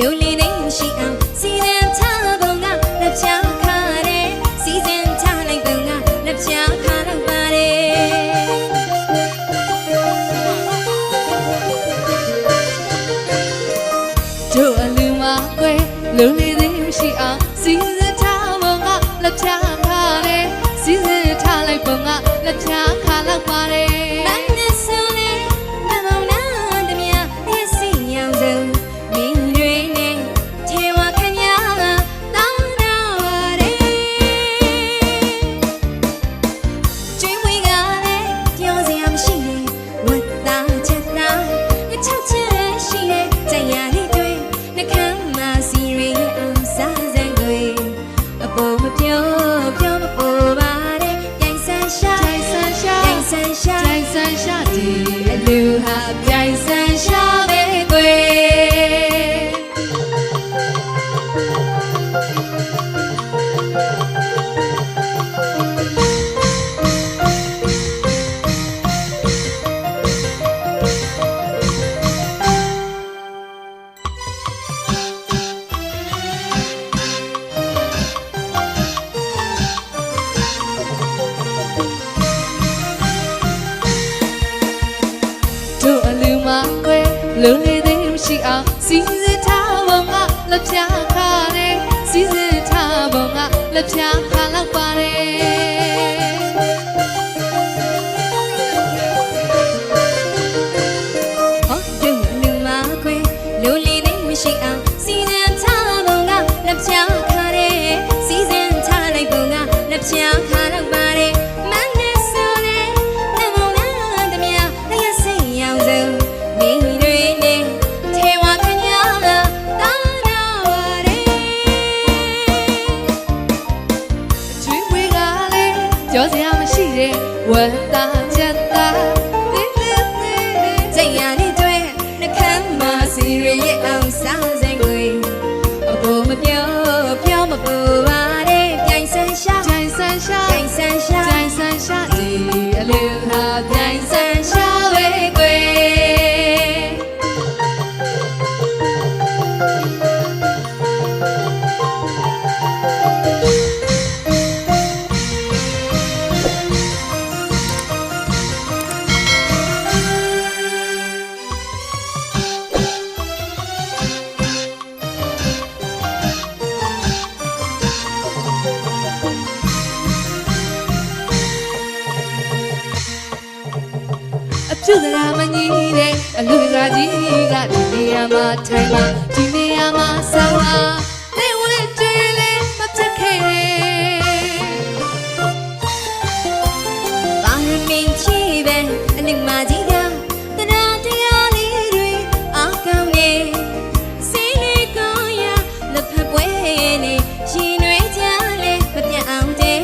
လူ လုံလေသေးရှိအောင်စီစဉ်ထားပုံကလက်ဖြာခါတယ်စီစဉ်ထားပုံကလက်ဖြာခါလောက်ပါတယ် dance. သူကရာမကြီးတဲ့အလူကကြီးကဒီနေရာမှာထိုင်မှာဒီနေရာမှာဆောင်းမှာနေဝဲကျေးလေးမပြတ်ခဲ့ဘာမင်းချီပဲအနစ်မကြီးကတရာတရားလေးတွေအကောင်းနေစိနေကောင်းရလက်ဖက်ပွဲနေရှင်ရွေးကြလေမပြတ်အောင်တဲ့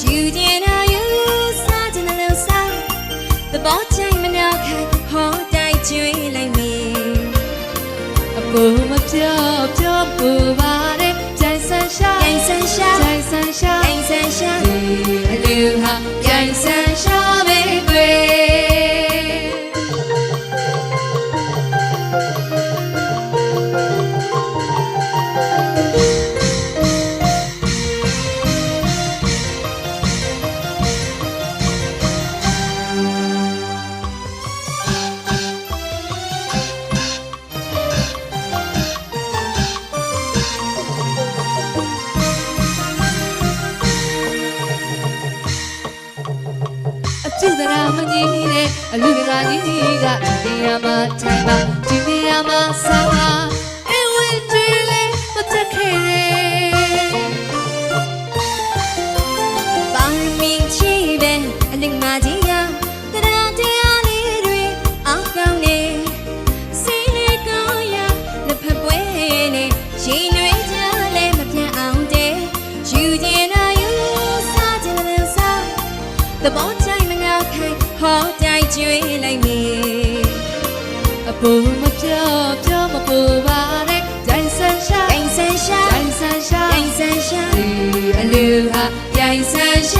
ယူကျင်နာယူစားကျင်နာလို့စားသဘောချ ကျွေးလိုက်မေအပူမပြောပြောပူပါရဲကြိုင်ဆန်ရှာကြိုင်ဆန်ရှာကြိုင်ဆန်ရှာကြိုင်ဆန်ရှာအလူဟာကြိုင်ဆန်ရှာပဲကွယ် အလူကကြီးကဒီနေရာမှာထိုင်ပါဒီနေရာမှာဆောင်းပါ ပူမပြောပြောမပူပါနဲ့ဂျိုင်ဆန်ရှာဂျိုင်ဆန်ရှာဂျိုင်ဆန်ရှာဂျိုင်ဆန်ရှာဒီအလူဟာဂျိုင်ဆန်ရှာ